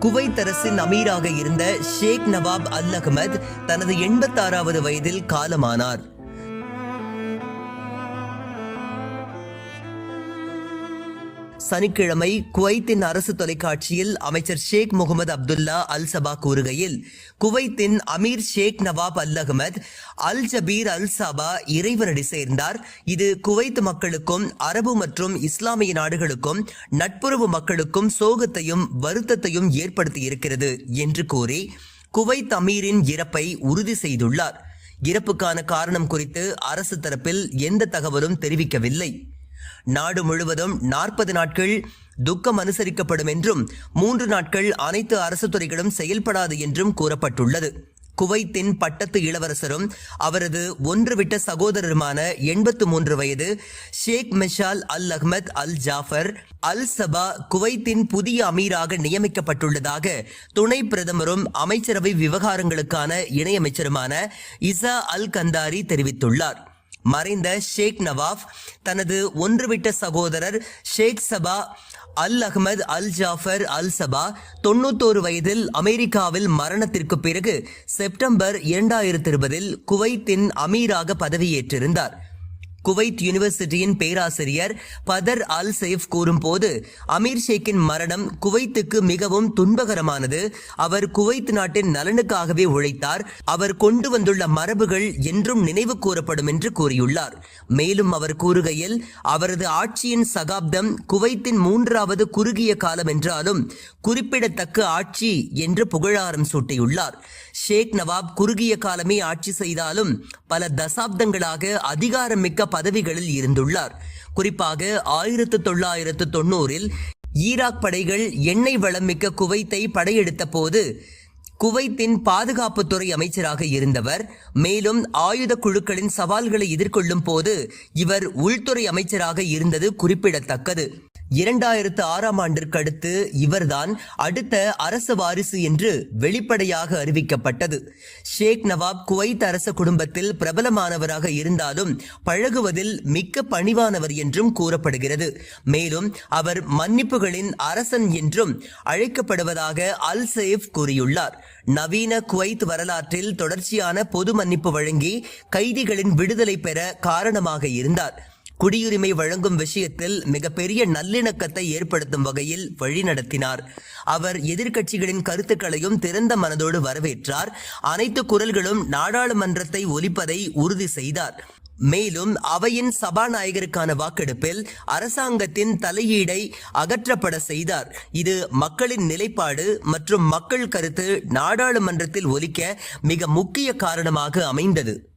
Kuwait அரசின் அமீராக இருந்த ஷேக் நவாப் அல் அகமது தனது எண்பத்தாறாவது வயதில் காலமானார். சனிக்கிழமை குவைத்தின் அரசு தொலைக்காட்சியில் அமைச்சர் ஷேக் முகமது அப்துல்லா அல் சபா கூறுகையில் குவைத்தின் அமீர் ஷேக் நவாப் அல் அகமத் அல் ஜபீர் அல் சபா இறைவனடி சேர்ந்தார். இது குவைத் மக்களுக்கும் அரபு மற்றும் இஸ்லாமிய நாடுகளுக்கும் நட்புறவு மக்களுக்கும் சோகத்தையும் வருத்தத்தையும் ஏற்படுத்தி இருக்கிறது என்று கூறி குவைத் அமீரின் இறப்பை உறுதி செய்துள்ளார். இறப்புக்கான காரணம் குறித்து அரசு தரப்பில் எந்த தகவலும் தெரிவிக்கவில்லை. நாடு முழுவதும் நாற்பது நாட்கள் துக்கம் அனுசரிக்கப்படும் என்றும் மூன்று நாட்கள் அனைத்து அரசு துறைகளும் செயல்படாது என்றும் கூறப்பட்டுள்ளது. குவைத்தின் பட்டத்து இளவரசரும் அவரது ஒன்றுவிட்ட சகோதரருமான எண்பத்து மூன்று வயது ஷேக் மிஷால் அல் அஹ்மத் அல் ஜாஃபர் அல் சபா குவைத்தின் புதிய அமீராக நியமிக்கப்பட்டுள்ளதாக துணை பிரதமரும் அமைச்சரவை விவகாரங்களுக்கான இணையமைச்சருமான இசா அல் கந்தாரி தெரிவித்துள்ளார். மறைந்த ஷேக் நவாஃப் தனது ஒன்றுவிட்ட சகோதரர் ஷேக் சபா அல் அஹ்மத் அல் ஜாஃபர் அல் சபா தொண்ணூத்தோரு வயதில் அமெரிக்காவில் மரணத்திற்கு பிறகு செப்டம்பர் இரண்டாயிரத்தி இருபதில் குவைத்தின் அமீராக பதவியேற்றிருந்தார். குவைத் யூனிவர்சிட்டியின் பேராசிரியர் பதர் அல் சைஃப் கூறும்போது அமீர் ஷேக்கின் மரணம் குவைத்துக்கு மிகவும் துன்பகரமானது. அவர் குவைத் நாட்டின் நலனுக்காகவே உழைத்தார். அவர் கொண்டு வந்துள்ள மரபுகள் என்றும் நினைவு கூறப்படும் என்று கூறியுள்ளார். மேலும் அவர் கூறுகையில் அவரது ஆட்சியின் சகாப்தம் குவைத்தின் மூன்றாவது குறுகிய காலம் என்றாலும் குறிப்பிடத்தக்க ஆட்சி என்று புகழாரம் சூட்டியுள்ளார். ஷேக் நவாப் குறுகிய காலமே ஆட்சி செய்தாலும் பல தசாப்தங்களாக அதிகாரமிக்க பதவிகளில் இருந்துள்ளார். குறிப்பாக ஆயிரத்து தொள்ளாயிரத்து தொண்ணூறில் ஈராக் படைகள் எண்ணெய் வளம் மிக்க குவைத்தை படையெடுத்த போது குவைத்தின் பாதுகாப்புத்துறை அமைச்சராக இருந்தவர் மேலும் ஆயுத குழுக்களின் சவால்களை எதிர்கொள்ளும் போது இவர் உள்துறை அமைச்சராக இருந்தது குறிப்பிடத்தக்கது. இரண்டாயிரத்து ஆறாம் ஆண்டிற்கு அடுத்து இவர்தான் அடுத்த அரச வாரிசு என்று வெளிப்படையாக அறிவிக்கப்பட்டது. ஷேக் நவாப் குவைத் அரச குடும்பத்தில் பிரபலமானவராக இருந்தாலும் பழகுவதில் மிக்க பணிவானவர் என்றும் கூறப்படுகிறது. மேலும் அவர் மன்னிப்புகளின் அரசன் என்றும் அழைக்கப்படுவதாக அல் சேஃப் கூறியுள்ளார். நவீன குவைத் வரலாற்றில் தொடர்ச்சியான பொது மன்னிப்பு வழங்கி கைதிகளின் விடுதலை பெற காரணமாக இருந்தார். குடியுரிமை வழங்கும் விஷயத்தில் மிகப்பெரிய நல்லிணக்கத்தை ஏற்படுத்தும் வகையில் வழிநடத்தினார். அவர் எதிர்க்கட்சிகளின் கருத்துக்களையும் திறந்த மனதோடு வரவேற்றார். அனைத்து குரல்களும் நாடாளுமன்றத்தை ஒலிப்பதை உறுதி செய்தார். மேலும் அவையின் சபாநாயகருக்கான வாக்கெடுப்பில் அரசாங்கத்தின் தலையீடை அகற்றப்பட செய்தார். இது மக்களின் நிலைப்பாடு மற்றும் மக்கள் கருத்து நாடாளுமன்றத்தில் ஒலிக்க மிக முக்கிய காரணமாக அமைந்தது.